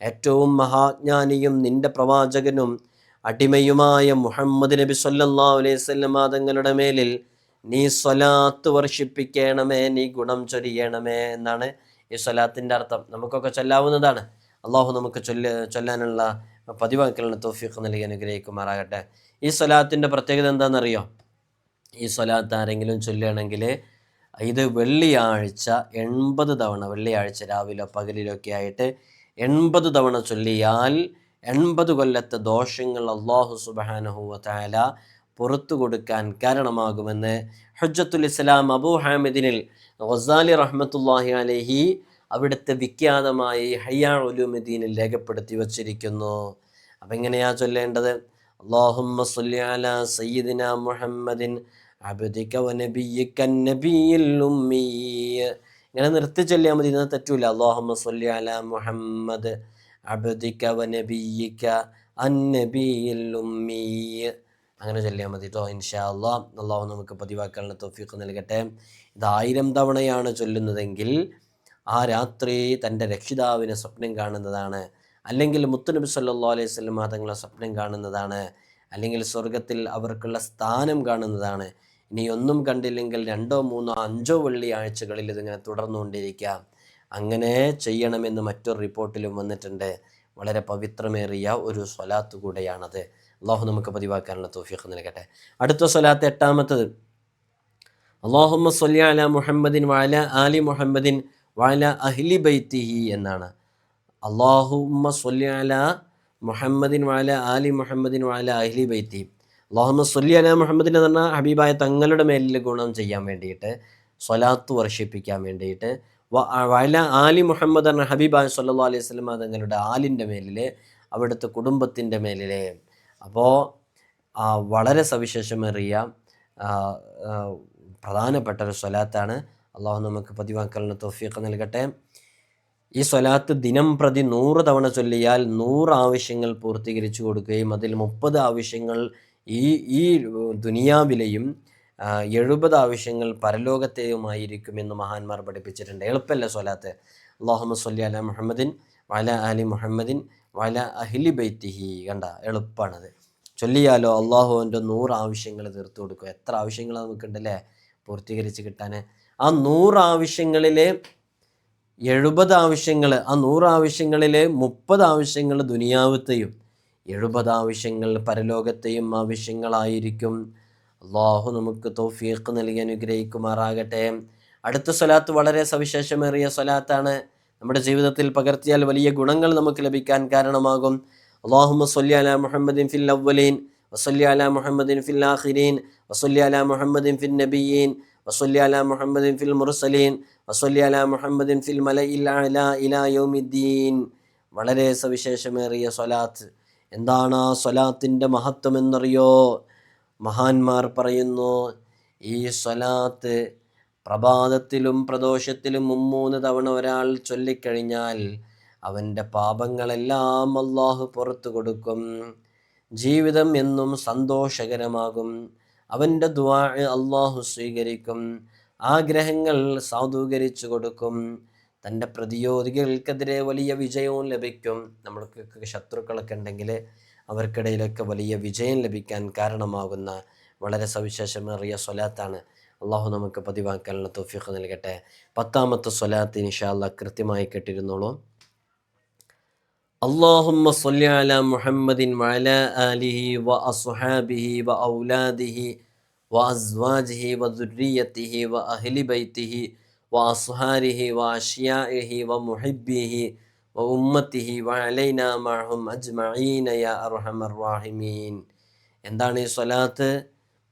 ഏറ്റവും മഹാജ്ഞാനിയും നിന്റെ പ്രവാചകനും അടിമയുമായ മുഹമ്മദ് നബി സല്ലാ അലൈഹി സ്വല്ലം തങ്ങളുടെ മേലിൽ നീ സ്വലാത്ത് വർഷിപ്പിക്കണമേ നീ ഗുണം ചൊരിയണമേ എന്നാണ് ഈ സ്വലാത്തിന്റെ അർത്ഥം. നമുക്കൊക്കെ ചൊല്ലാവുന്നതാണ്. അള്ളാഹു നമുക്ക് ചൊല്ല ചൊല്ലാനുള്ള പതിവാക്കലുള്ള തോഫീഖ് നൽകി അനുഗ്രഹിക്കുമാറാകട്ടെ. ഈ സ്വലാത്തിന്റെ പ്രത്യേകത എന്താണെന്നറിയോ? ഈ സ്വലാത്ത് ആരെങ്കിലും ചൊല്ലുകയാണെങ്കിൽ ഇത് വെള്ളിയാഴ്ച എൺപത് തവണ വെള്ളിയാഴ്ച രാവിലെ പകലിലൊക്കെ ആയിട്ട് എൺപത് തവണ ചൊല്ലിയാൽ എൺപത് കൊല്ലത്തെ ദോഷങ്ങൾ അള്ളാഹു സുബാനഹുവ താല പുറത്തു കൊടുക്കാൻ കാരണമാകുമെന്ന് ഹജ്ജത്തുൽ ഇസ്ലാം അബു ഹാമിദിനിൽ ഗസാലി റഹ്മത്തുല്ലാഹി അലഹി അവിടുത്തെ വിഖ്യാതമായി ഹയ്യാ ഉലുമദീനിൽ രേഖപ്പെടുത്തി വച്ചിരിക്കുന്നു. അപ്പം എങ്ങനെയാ ചൊല്ലേണ്ടത്? അള്ളാഹുമ്മ സല്ലി അല സയ്യിദിന മുഹമ്മദിൻ അബ്ദിക വ നബിയ്യിക നബിയിൽ ഉമ്മീ. ഇങ്ങനെ നിർത്തി ചൊല്ലിയാൽ മതി ഇന്ന് തെറ്റൂല. അള്ളാഹമ്മ സൊല്ലി അല മുഹമ്മദ് അബദിക്ക വ നബിയ്യിക അന്നബിയിൽ ഉമ്മീ. അങ്ങനെ ചൊല്ലിയാൽ മതി കേട്ടോ ഇൻഷാ അള്ളാഹ് അള്ളാഹു നമുക്ക് പതിവാക്കാനുള്ള തൊഫീഖ് നൽകട്ടെ. ഇത് ആയിരം തവണയാണ് ചൊല്ലുന്നതെങ്കിൽ ആ രാത്രി തന്റെ രക്ഷിതാവിനെ സ്വപ്നം കാണുന്നതാണ്. അല്ലെങ്കിൽ മുത്തുനബി സല്ലാ അലൈഹി സ്വലം തങ്ങളെ സ്വപ്നം കാണുന്നതാണ്. അല്ലെങ്കിൽ സ്വർഗത്തിൽ അവർക്കുള്ള സ്ഥാനം കാണുന്നതാണ്. ഇനി ഒന്നും കണ്ടില്ലെങ്കിൽ രണ്ടോ മൂന്നോ അഞ്ചോ വെള്ളിയാഴ്ചകളിൽ ഇതിങ്ങനെ തുടർന്നുകൊണ്ടിരിക്കാം അങ്ങനെ ചെയ്യണമെന്ന് മറ്റൊരു റിപ്പോർട്ടിലും വന്നിട്ടുണ്ട്. വളരെ പവിത്രമേറിയ ഒരു സ്വലാത്ത് കൂടെയാണത്. അള്ളാഹു നമുക്ക് പതിവാക്കാനുള്ള തോഫിയൊക്കെ നൽകട്ടെ. അടുത്ത സ്വലാത്ത് എട്ടാമത്തത്. അള്ളാഹുമ്മ സൊല്ലി അല മുഹമ്മദിൻ വാല ആലി മുഹമ്മദിൻ വാല അഹ്ലി ബൈത്തിഹി എന്നാണ്. അള്ളാഹുമ്മ സൊല്ലി അല മുഹമ്മദിൻ വാല ആലി മുഹമ്മദിൻ വാല അഹ്ലി ബൈത്തി അള്ളാഹുമ്മ സല്ലി അല മുഹമ്മദിൻ എന്ന് പറഞ്ഞാൽ ഹബീബായ തങ്ങളുടെ മേലിൽ ഗുണം ചെയ്യാൻ വേണ്ടിയിട്ട് സ്വലാത്ത് വർഷിപ്പിക്കാൻ വേണ്ടിയിട്ട്. വല ആലി മുഹമ്മദ് എന്ന ഹബീബായ സല്ലാ അലൈഹി സ്വലമ തങ്ങളുടെ ആലിന്റെ മേലിൽ അവിടുത്തെ കുടുംബത്തിന്റെ മേലിൽ അപ്പോൾ വളരെ സവിശേഷമേറിയ പ്രധാനപ്പെട്ട ഒരു സ്വലാത്താണ്. അള്ളാഹു നമുക്ക് പതിവാക്കലിന് തൊഫീഖ് നൽകട്ടെ. ഈ സ്വലാത്ത് ദിനം പ്രതി നൂറ് തവണ ചൊല്ലിയാൽ നൂറ് ആവശ്യങ്ങൾ പൂർത്തീകരിച്ചു കൊടുക്കുകയും അതിൽ മുപ്പത് ആവശ്യങ്ങൾ ഈ ഈ ദുനിയാവിലെയും എഴുപത് ആവശ്യങ്ങൾ പരലോകത്തെയുമായിരിക്കും എന്ന് മഹാന്മാർ പഠിപ്പിച്ചിട്ടുണ്ട്. എളുപ്പമല്ല സ്വലാത്ത്? അള്ളാഹുമ സല്ലി അല മുഹമ്മദിൻ വല അലി മുഹമ്മദിൻ വല അഹ്ലി ബൈത്തിഹി. കണ്ട എളുപ്പമാണത് ചൊല്ലിയാലോ അള്ളാഹുവിന്റെ നൂറ് ആവശ്യങ്ങൾ തീർത്തു കൊടുക്കും. എത്ര ആവശ്യങ്ങൾ നമുക്കുണ്ടല്ലേ? പൂർത്തീകരിച്ച് കിട്ടാൻ ആ നൂറ് ആവശ്യങ്ങളിലെ എഴുപത് ആവശ്യങ്ങൾ ആ നൂറ് ആവശ്യങ്ങളിലെ മുപ്പത് ആവശ്യങ്ങൾ ദുനിയാവത്തെയും എഴുപത് ആവശ്യങ്ങൾ പരലോകത്തെയും ആവശ്യങ്ങളായിരിക്കും. അള്ളാഹു നമുക്ക് തൗഫീഖ് നൽകി അനുഗ്രഹിക്കുമാറാകട്ടെ. അടുത്ത സ്വലാത്ത് വളരെ സവിശേഷമേറിയ സ്വലാത്താണ്. നമ്മുടെ ജീവിതത്തിൽ പകർത്തിയാൽ വലിയ ഗുണങ്ങൾ നമുക്ക് ലഭിക്കാൻ കാരണമാകും. അള്ളാഹുമ്മ സല്ലി അല മുഹമ്മദിൻ ഫിൽ അവലീൻ വസല്ലി അല മുഹമ്മദിൻ ഫിൽ ആഖിരീൻ വസല്ലി അല മുഹമ്മദിൻ ഫിൽ നബിയീൻ വസല്ലി അല മുഹമ്മദിൻ ഫിൽ മുർസലീൻ വസല്ലി അല മുഹമ്മദിൻ ഫിൽ മലയിൽ ഇലാ യൗമിദ്ദീൻ. വളരെ സവിശേഷമേറിയ സ്വലാത്ത്. എന്താണ് ആ സ്വലാത്തിന്റെ മഹത്വം എന്നറിയോ മഹാന്മാർ പറയുന്നു ഈ സ്വലാത്ത് പ്രഭാതത്തിലും പ്രദോഷത്തിലും മുമ്മൂന്ന് തവണ ഒരാൾ ചൊല്ലിക്കഴിഞ്ഞാൽ അവന്റെ പാപങ്ങളെല്ലാം അള്ളാഹു പുറത്തു കൊടുക്കും. ജീവിതം എന്നും സന്തോഷകരമാകും. അവന്റെ ദ്വാ അള്ളാഹു സ്വീകരിക്കും. ആഗ്രഹങ്ങൾ സാധൂകരിച്ചു കൊടുക്കും. തൻ്റെ പ്രതിയോഗികൾക്കെതിരെ വലിയ വിജയവും ലഭിക്കും നമ്മൾക്ക് ശത്രുക്കളൊക്കെ ഉണ്ടെങ്കിൽ അവർക്കിടയിലൊക്കെ വലിയ വിജയം ലഭിക്കാൻ കാരണമാകുന്ന വളരെ സവിശേഷമേറിയ സ്വലാത്താണ് അള്ളാഹു നമുക്ക് പതിവാക്കാനുള്ള തോഫിഖ് നൽകട്ടെ പത്താമത്തെ സ്വലാത്ത് ഇൻഷാല്ല കൃത്യമായി കേട്ടിരുന്നോളൂ اللهم صل على محمد وعلى آله وأصحابه وأولاده وأزواجه وذريته وأهل بيته وأصهاره وأشيائه ومحبيه وأمته وعلينا معهم أجمعين يا أرحم الراحمين എന്താണ് ഈ സ്വലാത്ത്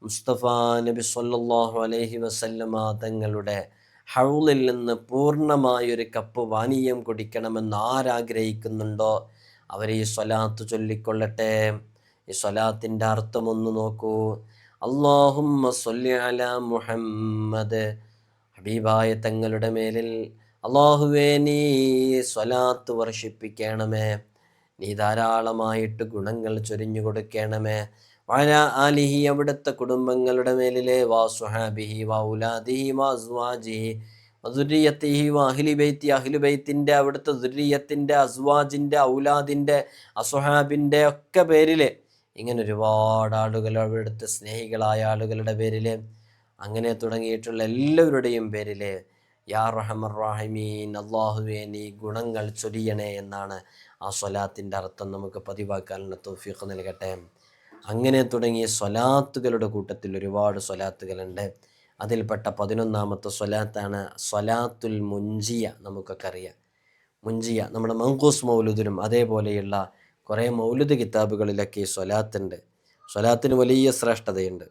മുസ്തഫ നബി സല്ലല്ലാഹു അലൈഹി വസല്ലമ തങ്ങളുടെ ഹൗളിൽ നിന്ന് പൂർണ്ണമായൊരു കപ്പ് പാനീയം കുടിക്കണമെന്ന് ആരാഗ്രഹിക്കുന്നുണ്ടോ അവർ ഈ സ്വലാത്ത് ചൊല്ലിക്കൊള്ളട്ടെ ഈ സ്വലാത്തിൻ്റെ അർത്ഥം ഒന്ന് നോക്കൂ അള്ളാഹുമ്മ സൊല്ലി അല മുഹമ്മദ് ഹബീബായ തങ്ങളുടെ മേലിൽ അള്ളാഹുവേ നീ സ്വലാത്ത് വർഷിപ്പിക്കണമേ. നീ ധാരാളമായിട്ട് ഗുണങ്ങൾ ചൊരിഞ്ഞു കൊടുക്കണമേ. വല ആലിഹി അവിടുത്തെ കുടുംബങ്ങളുടെ മേലിലെ വാ സുഹാബിഹി വാ ഉലാദിഹി വാ ദുരിയത്തിഹി വാ അഹിലിബൈത്തി അഹിലുബൈത്തിന്റെ അവിടുത്തെ ദുരിയത്തിന്റെ അസ്വാജിന്റെ ഔലാദിന്റെ അസുഹാബിന്റെ ഒക്കെ പേരിൽ ഇങ്ങനെ ഒരുപാട് ആളുകൾ അവിടുത്തെ സ്നേഹികളായ ആളുകളുടെ പേരിൽ അങ്ങനെ തുടങ്ങിയിട്ടുള്ള എല്ലാവരുടെയും പേരിൽ യാ റഹമർ റാഹിമീൻ അള്ളാഹുവേ നീ ഗുണങ്ങൾ ചൊരിയണേ എന്നാണ് ആ സ്വലാത്തിന്റെ അർത്ഥം നമുക്ക് പതിവാക്കാനുള്ള തോഫീഖ് നൽകട്ടെ. അങ്ങനെ തുടങ്ങിയ സ്വലാത്തുകളുടെ കൂട്ടത്തിൽ ഒരുപാട് സ്വലാത്തുകളുണ്ട്. അതിൽപ്പെട്ട പതിനൊന്നാമത്തെ സ്വലാത്താണ് സ്വലാത്തുൽ മുഞ്ചിയ നമുക്കൊക്കെ അറിയാം. മുഞ്ചിയ നമ്മുടെ മങ്കൂസ് മൗലുദിനും അതേപോലെയുള്ള കുറേ മൗലുദ് കിതാബുകളിലൊക്കെ സ്വലാത്തുണ്ട്. സ്വലാത്തിന് വലിയ ശ്രേഷ്ഠതയുണ്ട്.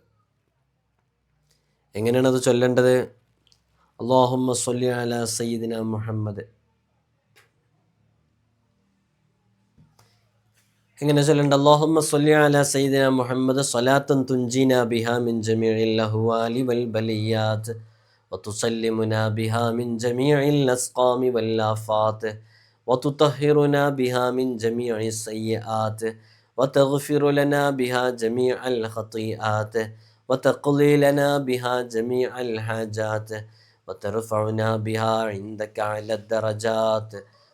എങ്ങനെയാണ് അത് ചൊല്ലേണ്ടത് അള്ളാഹുമ്മ സൊല്ലി അല സയ്യിദിന മുഹമ്മദ് എങ്ങനെ ചൊല്ലേണ്ട അള്ളാഹുമ്മ സൊല്ലി അല സയ്യിദിന മുഹമ്മദ് സ്വലാത്തൻ തുഞ്ചീന ബിഹാ മിൻ ജമീഇൽ അഹ്വാലി വൽ ബലിയാത്ത് وتسلمنا بها من جميع الأسقام والآفات وتطهرنا بها من جميع السيئات وتغفر لنا بها جميع الخطيئات وتقضي لنا بها جميع الحاجات وترفعنا بها عندك على الدرجات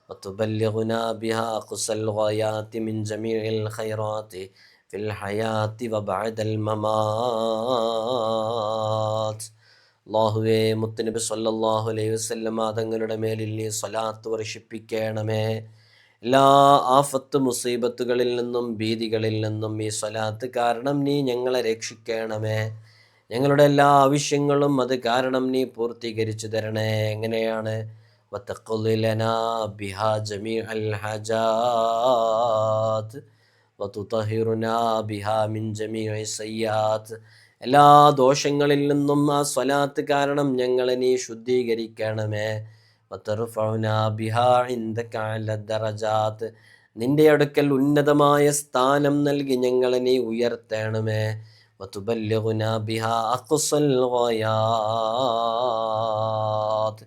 وتبلغنا بها أقصى الغايات من جميع الخيرات في الحياة وبعد الممات അള്ളാഹുവേ മുത്തുനബി സല്ലല്ലാഹു അലൈഹി വസല്ലമ തങ്ങളുടെ മേലിൽ നീ സ്വലാത്ത് വർഷിപ്പിക്കണമേ എല്ലാ ആഫത്ത് മുസീബത്തുകളിൽ നിന്നും ഭീതികളിൽ നിന്നും ഈ സ്വലാത്ത് കാരണം നീ ഞങ്ങളെ രക്ഷിക്കണമേ. ഞങ്ങളുടെ എല്ലാ ആവശ്യങ്ങളും അത് കാരണം നീ പൂർത്തീകരിച്ചു തരണേ. എങ്ങനെയാണ്? എല്ലാ ദോഷങ്ങളിൽ നിന്നും ആ സ്വലാത്ത് കാരണം ഞങ്ങളെ നീ ശുദ്ധീകരിക്കണമേ. وترفعنا بها عندك على الدرجات നിന്റെ അടുക്കൽ ഉന്നതമായ സ്ഥാനം നൽകി ഞങ്ങളെ നീ ഉയർത്തണമേ وتبلغنا بها أقصى الغايات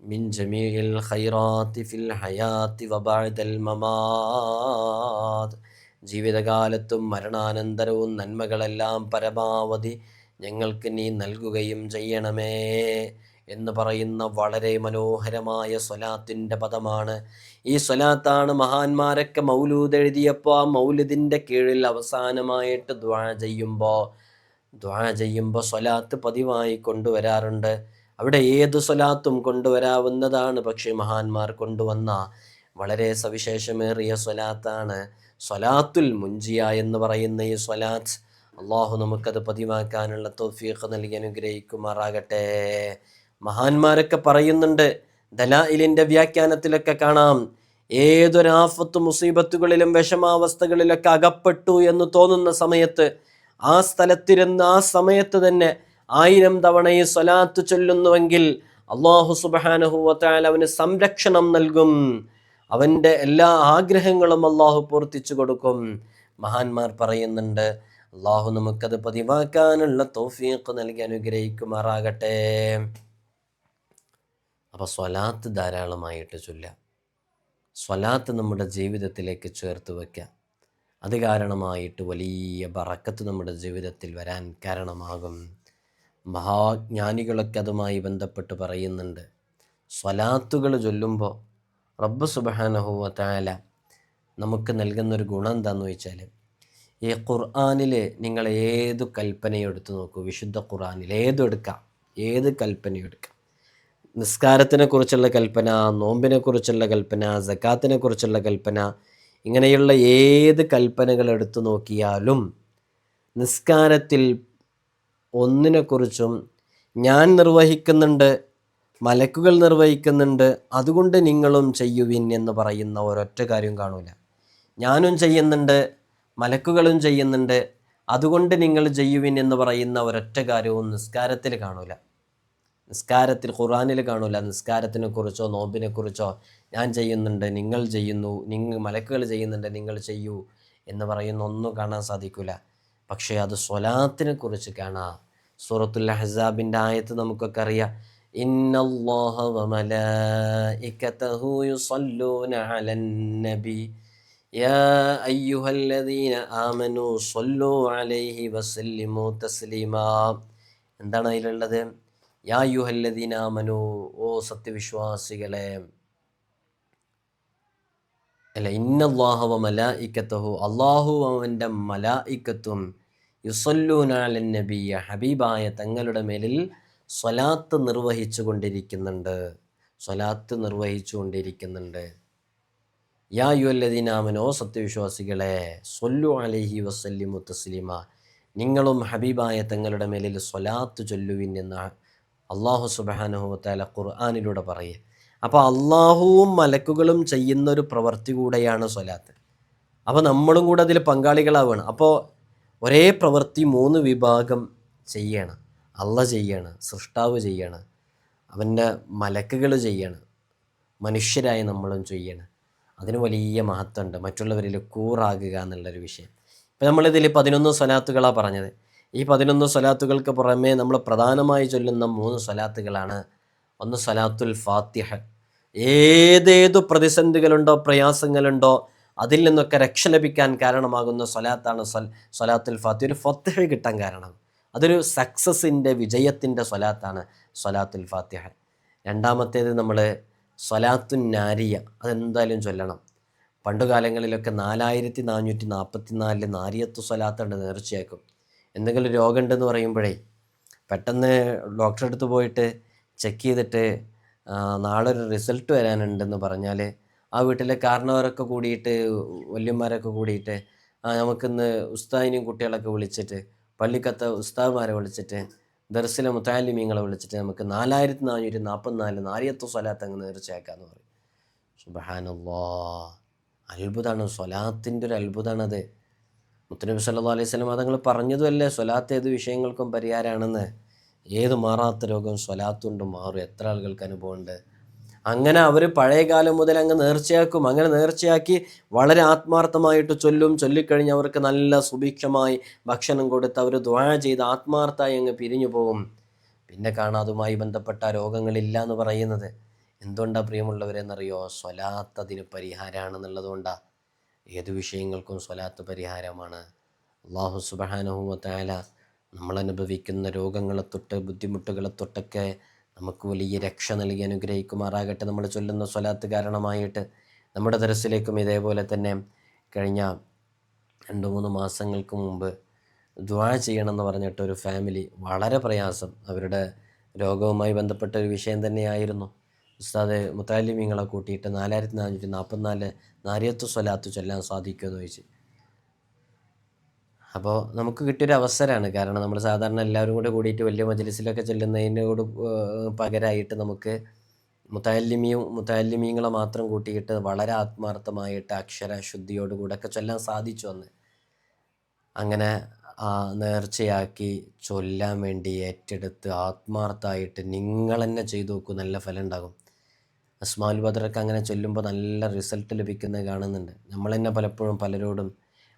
من جميع الخيرات في الحياة وبعد الممات ജീവിതകാലത്തും മരണാനന്തരവും നന്മകളെല്ലാം പരമാവധി ഞങ്ങൾക്ക് നീ നൽകുകയും ചെയ്യണമേ എന്ന് പറയുന്ന വളരെ മനോഹരമായ സ്വലാത്തിന്റെ പദമാണ്. ഈ സ്വലാത്താണ് മഹാന്മാരൊക്കെ മൗലൂദ് എഴുതിയപ്പോൾ ആ മൗലുദിന്റെ കീഴിൽ അവസാനമായിട്ട് ദ്വാ ചെയ്യുമ്പോൾ ദ്വാ ചെയ്യുമ്പോൾ സ്വലാത്ത് പതിവായി കൊണ്ടുവരാറുണ്ട്. അവിടെ ഏത് സ്വലാത്തും കൊണ്ടുവരാവുന്നതാണ് പക്ഷേ മഹാന്മാർ കൊണ്ടുവന്ന വളരെ സവിശേഷമേറിയ സ്വലാത്താണ്. സ്വലാത്തുൽ മുഞ്ചിയ എന്ന് പറയുന്ന ഈ സ്വലാത്ത് അള്ളാഹു നമുക്കത് പതിവാക്കാനുള്ള തോഫീഖ് നൽകി അനുഗ്രഹിക്കുമാറാകട്ടെ. മഹാന്മാരൊക്കെ പറയുന്നുണ്ട് ദലായിലിന്റെ വ്യാഖ്യാനത്തിലൊക്കെ കാണാം. ഏതൊരാഫത്ത് മുസീബത്തുകളിലും വിഷമാവസ്ഥകളിലൊക്കെ അകപ്പെട്ടു എന്ന് തോന്നുന്ന സമയത്ത് ആ സ്ഥലത്തിരുന്ന് ആ സമയത്ത് തന്നെ ആയിരം തവണ ഈ സ്വലാത്ത് ചൊല്ലുന്നുവെങ്കിൽ അള്ളാഹു സുബാനഹുവത്താൽ അവന് സംരക്ഷണം നൽകും. അവന്റെ എല്ലാ ആഗ്രഹങ്ങളും അള്ളാഹു പൂർത്തിച്ചു കൊടുക്കും. മഹാന്മാർ പറയുന്നുണ്ട് അള്ളാഹു നമുക്കത് പതിവാക്കാനുള്ള തോഫീക്ക് നൽകി അനുഗ്രഹിക്കുമാറാകട്ടെ. അപ്പോൾ സ്വലാത്ത് ധാരാളമായിട്ട് ചൊല്ലുക. സ്വലാത്ത് നമ്മുടെ ജീവിതത്തിലേക്ക് ചേർത്ത് വയ്ക്കുക അത് കാരണമായിട്ട് വലിയ ബറക്കത്ത് നമ്മുടെ ജീവിതത്തിൽ വരാൻ കാരണമാകും. മഹാജ്ഞാനികളൊക്കെ അതുമായി ബന്ധപ്പെട്ട് പറയുന്നുണ്ട്. സ്വലാത്തുകൾ ചൊല്ലുമ്പോൾ റബ്ബ് സുബാനഹുവ താല നമുക്ക് നൽകുന്നൊരു ഗുണം എന്താണെന്ന് വെച്ചാൽ ഈ ഖുർആാനിൽ നിങ്ങൾ ഏത് കൽപ്പനയും എടുത്ത് നോക്കൂ. വിശുദ്ധ ഖുർആാനിൽ ഏതെടുക്കാം? ഏത് കൽപ്പനയും എടുക്കാം നിസ്കാരത്തിനെ കുറിച്ചുള്ള കൽപ്പന നോമ്പിനെ കുറിച്ചുള്ള കൽപ്പന സക്കാത്തിനെ കുറിച്ചുള്ള കൽപ്പന ഇങ്ങനെയുള്ള ഏത് കൽപ്പനകൾ എടുത്തു നോക്കിയാലും നിസ്കാരത്തിൽ ഒന്നിനെക്കുറിച്ചും ഞാൻ നിർവഹിക്കുന്നുണ്ട് മലക്കുകൾ നിർവഹിക്കുന്നുണ്ട് അതുകൊണ്ട് നിങ്ങളും ചെയ്യുവിൻ എന്ന് പറയുന്ന ഒരൊറ്റ കാര്യം കാണൂല. ഞാനും ചെയ്യുന്നുണ്ട് മലക്കുകളും ചെയ്യുന്നുണ്ട് അതുകൊണ്ട് നിങ്ങൾ ചെയ്യുവിൻ എന്ന് പറയുന്ന ഒരൊറ്റ കാര്യവും നിസ്കാരത്തിൽ കാണൂല. നിസ്കാരത്തിൽ ഖുറാനിൽ കാണൂല നിസ്കാരത്തിനെ കുറിച്ചോ നോമ്പിനെ കുറിച്ചോ ഞാൻ ചെയ്യുന്നുണ്ട് നിങ്ങൾ ചെയ്യുന്നു നിങ്ങൾ മലക്കുകൾ ചെയ്യുന്നുണ്ട് നിങ്ങൾ ചെയ്യൂ എന്ന് പറയുന്ന ഒന്നും കാണാൻ സാധിക്കില്ല പക്ഷേ അത് സ്വലാത്തിനെ കുറിച്ച് കാണാം സൂറത്തുൽ ഹസാബിൻ്റെ ആയത്ത് നമുക്കൊക്കെ അറിയാം ഇന്നല്ലാഹ വമലായികതഹു യുസല്ലൂന അലൻ നബി يا أيها الذين آمنوا صلوا عليه وسلموا تسليما എന്താണ് അതിലുള്ളത് യാ യുഹല്ലദീന ആമനു ഓ സത്യവിശ്വാസികളെ. അല്ല ഇന്നല്ലാഹവ മലായിക്കത്തഹു അള്ളാഹു അവന്റെ മലായിക്കത്തും യുസല്ലൂനാലൻ നബിയ ഹബീബായ തങ്ങളുടെ മേലിൽ സ്വലാത്ത് നിർവഹിച്ചു കൊണ്ടിരിക്കുന്നുണ്ട്. സ്വലാത്ത് നിർവഹിച്ചു കൊണ്ടിരിക്കുന്നുണ്ട്. യാ യുവല്ലദീനാമനോ സത്യവിശ്വാസികളെ സൊല്ലു അലഹി വസല്ലിമു തസ്ലിമ. നിങ്ങളും ഹബീബായ തങ്ങളുടെ മേലിൽ സ്വലാത്ത് ചൊല്ലുവിൻ എന്ന് അള്ളാഹു സുബാനുഹുത്താല ഖുർആാനിലൂടെ പറയുക അപ്പോൾ അള്ളാഹുവും മലക്കുകളും ചെയ്യുന്ന ഒരു പ്രവൃത്തി കൂടെയാണ് സ്വലാത്ത്. അപ്പോൾ നമ്മളും കൂടെ അതിൽ പങ്കാളികളാവുകയാണ് അപ്പോൾ ഒരേ പ്രവൃത്തി മൂന്ന് വിഭാഗം ചെയ്യണം. അള്ള ചെയ്യണം സൃഷ്ടാവ് ചെയ്യണം അവന്റെ മലക്കുകൾ ചെയ്യണം മനുഷ്യരായ നമ്മളും ചെയ്യണം. അതിന് വലിയ മഹത്വമുണ്ട്. മറ്റുള്ളവരിൽ കൂറാകുക എന്നുള്ളൊരു വിഷയം. ഇപ്പം നമ്മളിതിൽ പതിനൊന്ന് സ്വലാത്തുകളാണ് പറഞ്ഞത്. ഈ പതിനൊന്ന് സ്വലാത്തുകൾക്ക് പുറമേ നമ്മൾ പ്രധാനമായി ചൊല്ലുന്ന മൂന്ന് സ്വലാത്തുകളാണ് ഒന്ന് സ്വലാത്തുൽ ഫാത്തിഹ. ഏതേതു പ്രതിസന്ധികളുണ്ടോ പ്രയാസങ്ങളുണ്ടോ അതിൽ നിന്നൊക്കെ രക്ഷ ലഭിക്കാൻ കാരണമാകുന്ന സ്വലാത്താണ് സ്വലാത്തുൽ ഫാത്തിഹ. ഒരു ഫത്തിഹ കിട്ടാൻ കാരണം. അതൊരു സക്സസിന്റെ വിജയത്തിന്റെ സ്വലാത്താണ് സ്വലാത്തുൽ ഫാത്തിഹ. രണ്ടാമത്തേത് നമ്മൾ സ്വലാത്തുൻ നാരിയ. അതെന്തായാലും ചൊല്ലണം. പണ്ടുകാലങ്ങളിലൊക്കെ നാലായിരത്തി നാനൂറ്റി നാൽപ്പത്തി നാലിൽ നാരിയത്ത് സ്വലാത്തുണ്ട് നേർച്ചയാക്കും എന്തെങ്കിലും രോഗമുണ്ടെന്ന് പറയുമ്പോഴേ പെട്ടെന്ന് ഡോക്ടറെ അടുത്ത് പോയിട്ട് ചെക്ക് ചെയ്തിട്ട് നാളെ ഒരു റിസൾട്ട് വരാനുണ്ടെന്ന് പറഞ്ഞാൽ ആ വീട്ടിലെ കാരണവരൊക്കെ കൂടിയിട്ട് വല്യന്മാരൊക്കെ കൂടിയിട്ട് നമുക്കിന്ന് ഉസ്താദിനെയും കുട്ടികളൊക്കെ വിളിച്ചിട്ട് പള്ളിക്കത്തെ ഉസ്താദ്മാരെ വിളിച്ചിട്ട് ദർസിലെ മുത്താലിമീങ്ങളെ വിളിച്ചിട്ട് നമുക്ക് നാലായിരത്തി നാനൂറ്റി നാൽപ്പത്തിനാല് നാരിയത്തു സ്വലാത്ത് അങ്ങ് നേർച്ചയാക്കാന്ന് പറയും. സുബാനുള്ള അത്ഭുതമാണ് സ്വലാത്തിന്റെ ഒരു അത്ഭുതമാണത് മുത്തനബി സല്ലാ അലൈഹി സ്വലം അതങ്ങൾ പറഞ്ഞതുമല്ലേ സ്വലാത്ത് ഏത് വിഷയങ്ങൾക്കും പരിഹാരമാണെന്ന് ഏത് മാറാത്ത രോഗം സ്വലാത്തുണ്ട് മാറും എത്ര ആളുകൾക്ക് അനുഭവമുണ്ട്? അങ്ങനെ അവർ പഴയ കാലം മുതൽ അങ്ങ് നേർച്ചയാക്കും. അങ്ങനെ നേർച്ചയാക്കി വളരെ ആത്മാർത്ഥമായിട്ട് ചൊല്ലും. ചൊല്ലിക്കഴിഞ്ഞ് അവർക്ക് നല്ല സുഭിക്ഷമായി ഭക്ഷണം കൊടുത്ത് അവർ ദ്വാ ചെയ്ത് ആത്മാർത്ഥമായി അങ്ങ് പിരിഞ്ഞു പോകും. പിന്നെ കാണാം അതുമായി ബന്ധപ്പെട്ട രോഗങ്ങളില്ല എന്ന് പറയുന്നത്. എന്തുകൊണ്ടാണ് പ്രിയമുള്ളവരെന്നറിയോ? സ്വലാത്തതിന് പരിഹാരമാണെന്നുള്ളതുകൊണ്ടാണ് ഏത് വിഷയങ്ങൾക്കും സ്വലാത്ത് പരിഹാരമാണ്. അള്ളാഹു സുബാനുഹുവത്തായ നമ്മൾ അനുഭവിക്കുന്ന രോഗങ്ങളെ തൊട്ട് ബുദ്ധിമുട്ടുകളെ തൊട്ടൊക്കെ നമുക്ക് വലിയ രക്ഷ നൽകി അനുഗ്രഹിക്കുമാറാകട്ടെ നമ്മൾ ചൊല്ലുന്ന സ്വലാത്ത് കാരണമായിട്ട്. നമ്മുടെ തരസിലേക്കും ഇതേപോലെ തന്നെ കഴിഞ്ഞ രണ്ട് മൂന്ന് മാസങ്ങൾക്ക് മുമ്പ് ദ്വാ ചെയ്യണമെന്ന് പറഞ്ഞിട്ട് ഒരു ഫാമിലി വളരെ പ്രയാസം അവരുടെ രോഗവുമായി ബന്ധപ്പെട്ട ഒരു വിഷയം തന്നെയായിരുന്നു. ഉസ്താദ് മുത്താലിമീങ്ങളെ കൂട്ടിയിട്ട് നാലായിരത്തി നാനൂറ്റി നാൽപ്പത്തിനാല് നാരിയത്ത് സ്വലാത്ത് ചൊല്ലാൻ സാധിക്കുമെന്ന് ചോദിച്ച്. അപ്പോൾ നമുക്ക് കിട്ടിയൊരു അവസരമാണ് കാരണം നമ്മൾ സാധാരണ എല്ലാവരും കൂടെ കൂടിയിട്ട് വലിയ മജലിസിലൊക്കെ ചെല്ലുന്നതിനോട് പകരമായിട്ട് നമുക്ക് മുത്താലിമിയും മുത്താലിമീങ്ങളെ മാത്രം കൂട്ടിയിട്ട് വളരെ ആത്മാർത്ഥമായിട്ട് അക്ഷരശുദ്ധിയോടുകൂടെ ഒക്കെ ചൊല്ലാൻ സാധിച്ചു അന്ന്. അങ്ങനെ നേർച്ചയാക്കി ചൊല്ലാൻ വേണ്ടി ഏറ്റെടുത്ത് ആത്മാർത്ഥമായിട്ട് നിങ്ങൾ തന്നെ ചെയ്തു നോക്കൂ നല്ല ഫലം ഉണ്ടാകും. അസ്മാൽ ബദറൊക്കെ അങ്ങനെ ചൊല്ലുമ്പോൾ നല്ല റിസൾട്ട് ലഭിക്കുന്നത് കാണുന്നുണ്ട്. നമ്മൾ തന്നെ പലപ്പോഴും പലരോടും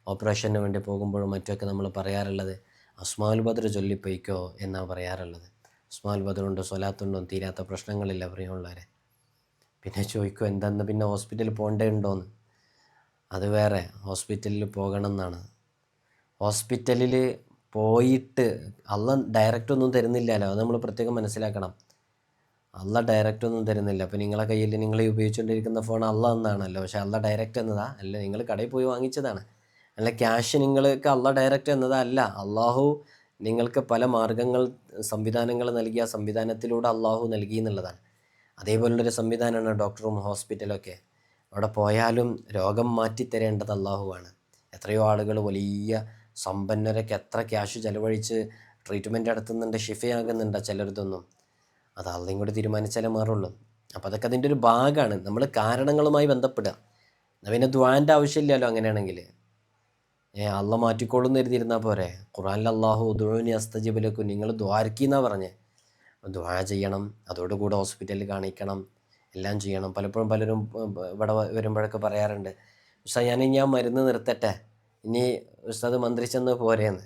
ഓപ്പറേഷന് വേണ്ടി പോകുമ്പോഴും മറ്റൊക്കെ നമ്മൾ പറയാറുള്ളത് അസ്മാൽ ബദർ ചൊല്ലിപ്പോയിക്കോ എന്നാണ് പറയാറുള്ളത്. അസ്മാൽ ബദറുണ്ടോ സ്വലാത്തുണ്ടോ തീരാത്ത പ്രശ്നങ്ങളില്ല പ്രിയമുള്ളവരെ. പിന്നെ ചോദിക്കും എന്താന്ന്? പിന്നെ ഹോസ്പിറ്റലിൽ പോകേണ്ടതുണ്ടോയെന്ന് അത് വേറെ ഹോസ്പിറ്റലിൽ പോകണം എന്നാണ്. ഹോസ്പിറ്റലിൽ പോയിട്ട് അല്ല ഡയറക്റ്റ് ഒന്നും തരുന്നില്ലല്ലോ. അത് നമ്മൾ പ്രത്യേകം മനസ്സിലാക്കണം. അല്ല ഡയറക്റ്റ് ഒന്നും തരുന്നില്ല. അപ്പോൾ നിങ്ങളെ കയ്യിൽ നിങ്ങൾ ഉപയോഗിച്ചുകൊണ്ടിരിക്കുന്ന ഫോൺ അല്ല എന്നാണല്ലോ. പക്ഷേ അല്ല ഡയറക്റ്റ് എന്നതാ. അല്ല നിങ്ങൾ കടയിൽ പോയി വാങ്ങിച്ചതാണ്. അല്ല ക്യാഷ് നിങ്ങൾക്ക് അല്ല ഡയറക്റ്റ് എന്നതാ അല്ല. അള്ളാഹു നിങ്ങൾക്ക് പല മാർഗങ്ങൾ സംവിധാനങ്ങൾ നൽകിയ സംവിധാനത്തിലൂടെ അള്ളാഹു നൽകി എന്നുള്ളതാണ്. അതേപോലുള്ളൊരു സംവിധാനമാണ് ഡോക്ടറും ഹോസ്പിറ്റലൊക്കെ അവിടെ പോയാലും രോഗം മാറ്റിത്തരേണ്ടത് അള്ളാഹുവാണ് എത്രയോ ആളുകൾ വലിയ സമ്പന്നരൊക്കെ എത്ര ക്യാഷ് ചിലവഴിച്ച് ട്രീറ്റ്മെന്റ് നടത്തുന്നുണ്ട് ഷിഫയാകുന്നുണ്ട് ചിലരതൊന്നും അത് അള്ളയും കൂടി തീരുമാനിച്ചാലേ മാറുള്ളൂ. അപ്പോൾ അതൊക്കെ അതിന്റെ ഒരു ഭാഗമാണ്. നമ്മൾ കാരണങ്ങളുമായി ബന്ധപ്പെടുക. എന്നാൽ പിന്നെ ദ്വാന്റെ ആവശ്യമില്ലല്ലോ അങ്ങനെയാണെങ്കിൽ. ഏ അള്ള മാറ്റിക്കോളും എഴുതിയിരുന്നാൽ പോരെ? ഖുറാനിൽ അള്ളാഹു ഉദുവിനി അസ്തജിബിലേക്കും നിങ്ങൾ ദ്വാരക്കിന്നാണ് പറഞ്ഞത് ദ്വാ ചെയ്യണം അതോടുകൂടെ ഹോസ്പിറ്റലിൽ കാണിക്കണം എല്ലാം ചെയ്യണം. പലപ്പോഴും പലരും ഇവിടെ വരുമ്പോഴൊക്കെ പറയാറുണ്ട് പക്ഷേ ഞാൻ ഞാൻ മരുന്ന് നിർത്തട്ടെ? ഇനി ഉസ്താദ് മന്ത്രിച്ചെന്ന് പോരേന്ന്.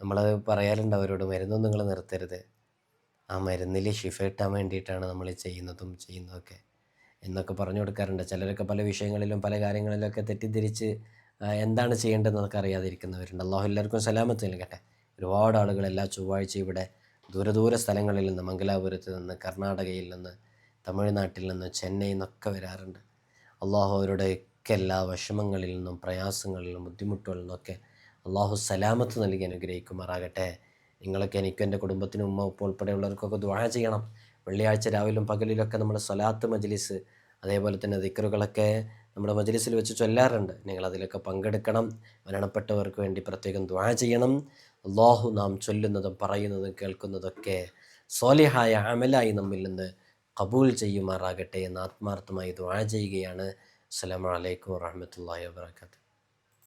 നമ്മളത് പറയാറുണ്ട് അവരോട് മരുന്നൊന്നും നിങ്ങൾ നിർത്തരുത്. ആ മരുന്നിൽ ഷിഫ കിട്ടാൻ വേണ്ടിയിട്ടാണ് നമ്മൾ ചെയ്യുന്നതും ചെയ്യുന്നതൊക്കെ എന്നൊക്കെ പറഞ്ഞു കൊടുക്കാറുണ്ട്. ചിലരൊക്കെ പല വിഷയങ്ങളിലും പല കാര്യങ്ങളിലൊക്കെ തെറ്റിദ്ധരിച്ച് എന്താണ് ചെയ്യേണ്ടതെന്നൊക്കെ അറിയാതിരിക്കുന്നവരുണ്ട്. അള്ളാഹു എല്ലാവർക്കും സലാമത്ത് നൽകട്ടെ. ഒരുപാട് ആളുകൾ എല്ലാ ചൊവ്വാഴ്ച ഇവിടെ ദൂര ദൂര സ്ഥലങ്ങളിൽ നിന്ന് മംഗലാപുരത്ത് നിന്ന് കർണാടകയിൽ നിന്ന് തമിഴ്നാട്ടിൽ നിന്ന് ചെന്നൈയിൽ നിന്നൊക്കെ വരാറുണ്ട്. അള്ളാഹു അവരുടെയൊക്കെ എല്ലാ വിഷമങ്ങളിൽ നിന്നും പ്രയാസങ്ങളിൽ നിന്നും ബുദ്ധിമുട്ടുകളിൽ നിന്നൊക്കെ അള്ളാഹു സലാമത്ത് നൽകി അനുഗ്രഹിക്കുമാറാകട്ടെ. നിങ്ങളൊക്കെ എനിക്കും എന്റെ കുടുംബത്തിനും ഉമ്മ ഉപ്പ ഉൾപ്പെടെയുള്ളവർക്കൊക്കെ ദ്വാഴ ചെയ്യണം. വെള്ളിയാഴ്ച രാവിലും പകലിലൊക്കെ നമ്മൾ സ്വലാത്ത് മജ്ലിസ് അതേപോലെ തന്നെ ദിക്കറുകളൊക്കെ നമ്മുടെ മജ്ലിസിൽ വെച്ച് ചൊല്ലാറുണ്ട്. നിങ്ങൾ അതിലൊക്കെ പങ്കെടുക്കണം. മരണപ്പെട്ടവർക്ക് വേണ്ടി പ്രത്യേകം ദ്വാഴ ചെയ്യണം. അള്ളാഹു നാം ചൊല്ലുന്നതും പറയുന്നതും കേൾക്കുന്നതൊക്കെ സോലിഹായ അമലായി നമ്മിൽ നിന്ന് കബൂൽ ചെയ്യുമാറാകട്ടെ എന്ന് ആത്മാർത്ഥമായി ദ്വാഴ ചെയ്യുകയാണ്. അസ്സലാമു അലൈക്കും വറഹ്മത്തുള്ളാഹി വബറകാതുഹു.